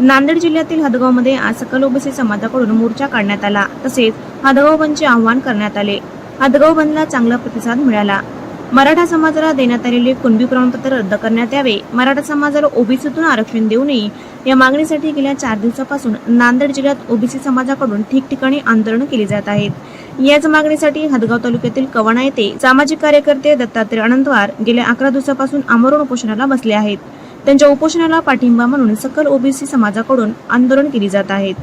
नांदेड जिल्ह्यातील हदगावमध्ये आज सकल ओबीसी समाजाकडून मोर्चा काढण्यात आला. तसेच हदगाव बंदचे आवाहन करण्यात आले. हदगाव बंदला चांगला प्रतिसाद मिळाला. मराठा समाजाला देण्यात आलेले कुणबी प्रमाणपत्र रद्द करण्यात यावे. मराठा समाजाला ओबीसीतून आरक्षण देऊ नये या मागणीसाठी गेल्या चार दिवसापासून नांदेड जिल्ह्यात ओबीसी समाजाकडून ठिकठिकाणी आंदोलन केली जात आहेत. याच मागणीसाठी हदगाव तालुक्यातील कवणा येथे सामाजिक कार्यकर्ते दत्तात्रय अनंतवार गेल्या अकरा दिवसापासून आमरण उपोषणाला बसले आहेत. त्यांच्या उपोषणाला पाठिंबा म्हणून सकल ओबीसी समाजाकडून आंदोलन केली जात आहेत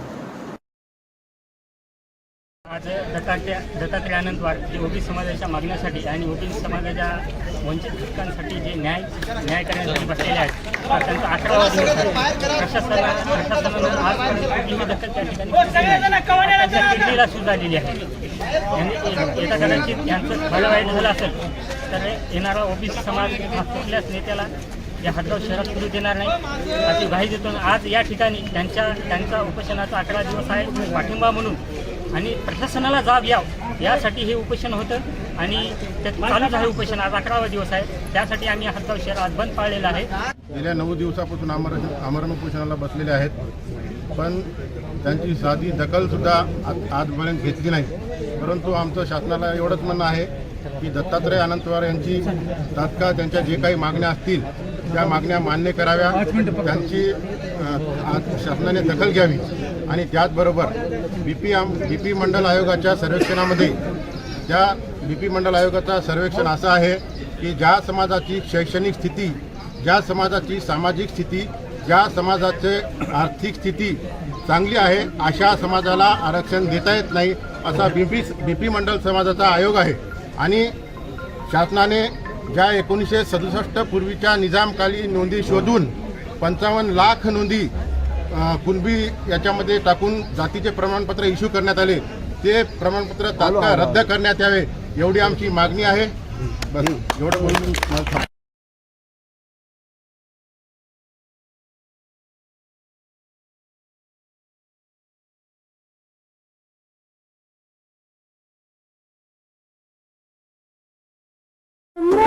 आज दत्तात्रय दत्तात्रय आनंदवार जे ओबी समाजाच्या मागण्यासाठी आणि ओबी समाजाच्या वंचित घटकांसाठी जे न्याय न्याय करण्यासाठी बसलेले आहेत त्यांचा अकरा दिवस आहे प्रशासना प्रशासनानं आजपर्यंत कुठलीही दखल त्या ठिकाणी सूज आलेली आहे. यांनी येता कदाचित यांचं भलं वाईट झालं असेल तर येणारा ओबीसी समाज हा कुठल्याच नेत्याला या हदगाव शहरात सुरू देणार नाही. अशी ग्वाही देतो आज या ठिकाणी त्यांच्या त्यांचा उपोषणाचा अकरा दिवस आहे पाठिंबा म्हणून. आणि प्रशासनाला जाब याव यासाठी हे उपोषण होतं. आणि ते चालूच आहे उपोषण. आज अकरावा दिवस आहे. त्यासाठी आम्ही हदगाव शहर आज बंद पाळलेलं आहे. गेल्या नऊ दिवसापासून आमरण आमरण उपोषणाला बसलेले आहेत. पण त्यांची साधी दखलसुद्धा आज आजपर्यंत घेतली नाही. परंतु आमचं शासनाला एवढंच म्हणणं आहे की दत्तात्रय अनंतवार यांची तात्काळ त्यांच्या जे काही मागण्या असतील त्या मागण्या मान्य कराव्या त्यांची शासनाने दखल घ्यावी. आणि त्याचबरोबर बी पी बी पी मंडल आयोगाच्या सर्वेक्षणामध्ये त्या बी पी मंडल आयोगाचं सर्वेक्षण असं आहे की ज्या समाजाची शैक्षणिक स्थिती ज्या समाजाची सामाजिक स्थिती ज्या समाजाचे आर्थिक स्थिती चांगली आहे अशा समाजाला आरक्षण देता येत नाही असा बी पी बी पी मंडल समाजाचा आयोग आहे. आणि शासनाने ज्या एकोणीसशे सदुसष्ट पूर्वीच्या निजामकालीन नोंदी शोधून पंचावन्न लाख नोंदी कुणबी याच्यामध्ये टाकून जातीचे प्रमाणपत्र इश्यू करण्यात आले ते प्रमाणपत्र तात्काळ रद्द करण्यात यावे एवढी आमची मागणी आहे. बस एवढं बोलून